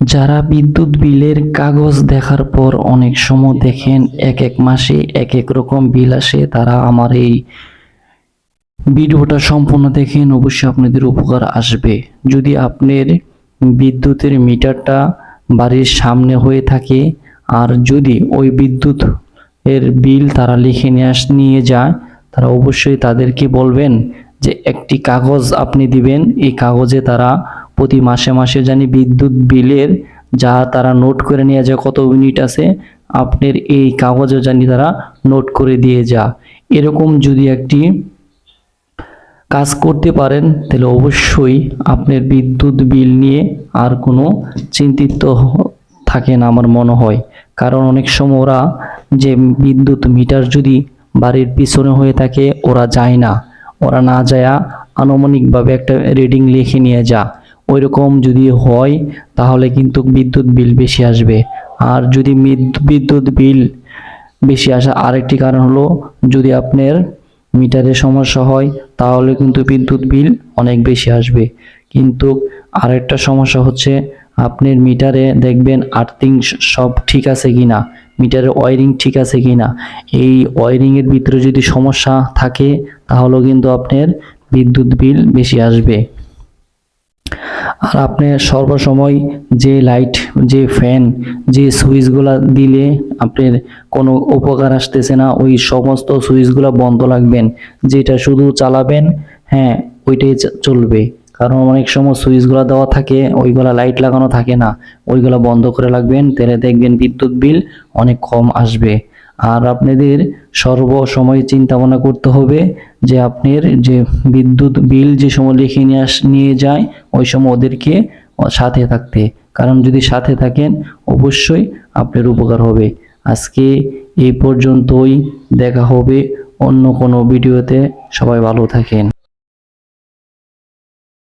যারা বিদ্যুৎ বিলের কাগজ দেখার পর অনেক সময় দেখেন এক এক মাসে এক এক রকম বিল আসে, তারা আমার এই ভিডিওটা সম্পূর্ণ দেখেন, অবশ্যই আপনাদের উপকার আসবে। যদি আপনার বিদ্যুতের মিটারটা বাড়ির সামনে হয়ে থাকে, আর যদি ওই বিদ্যুৎ এর বিল তারা লিখে নিয়ে আস, নিয়ে যায়, তারা অবশ্যই তাদেরকে বলবেন যে, একটি কাগজ আপনি দিবেন। এই কাগজে তারা প্রতি মাসে মাসে জানি বিদ্যুৎ বিলের যা তারা নোট করে নিয়ে যায়, কত ইউনিট আছে, আপনার এই কাগজে জানি তারা নোট করে দিয়ে যা এরকম যদি একটি কাজ করতে পারেন, তাহলে অবশ্যই আপনার বিদ্যুৎ বিল নিয়ে আর কোনো চিন্তিত থাকে না আমার মনে হয়। কারণ অনেক সময় ওরা যে বিদ্যুৎ মিটার যদি বাড়ির পিছনে হয়ে থাকে, ওরা যায় না। ওরা না যায় আনুমানিকভাবে একটা রিডিং লিখে নিয়ে যা ওইরকম যদি হয়, তাহলে কিন্তু বিদ্যুৎ বিল বেশি আসবে। আর যদি বিদ্যুৎ বিল বেশি আসা আরেকটি কারণ হলো, যদি আপনার মিটারে সমস্যা হয়, তাহলে কিন্তু বিদ্যুৎ বিল অনেক বেশি আসবে। কিন্তু আরেকটা সমস্যা হচ্ছে, আপনার মিটারে দেখবেন আর্থিং সব ঠিক আছে কিনা, মিটারের ওয়ারিং ঠিক আছে কি না এই ওয়ারিংয়ের ভিতরে যদি সমস্যা থাকে, তাহলেও কিন্তু আপনার বিদ্যুৎ বিল বেশি আসবে। আর আপনি সর্বসময় যে লাইট যে ফ্যান যে সুইচগুলা দিলে আপনার কোনো উপকার আসতেছে না, ওই সমস্ত সুইচগুলো বন্ধ রাখবেন। যেটা শুধু চালাবেন হ্যাঁ ওইটাই চলবে। কারণ অনেক সময় সুইচগুলো দেওয়া থাকে, ওইগুলা লাইট লাগানো থাকে না। ওইগুলো বন্ধ করে রাখবেন, তাহলে দেখবেন বিদ্যুৎ বিল অনেক কম আসবে। আর আপনাদের সর্ব সময় চিন্তা ভাবনা করতে হবে যে আপনার যে বিদ্যুৎ বিল যে সময় লিখে নিয়ে আস, নিয়ে যায়, ওই সময় ওদেরকে সাথে থাকতে। কারণ যদি সাথে থাকেন, অবশ্যই আপনার উপকার হবে। আজকে এই পর্যন্তই। দেখা হবে অন্য কোনো ভিডিওতে। সবাই ভালো থাকেন।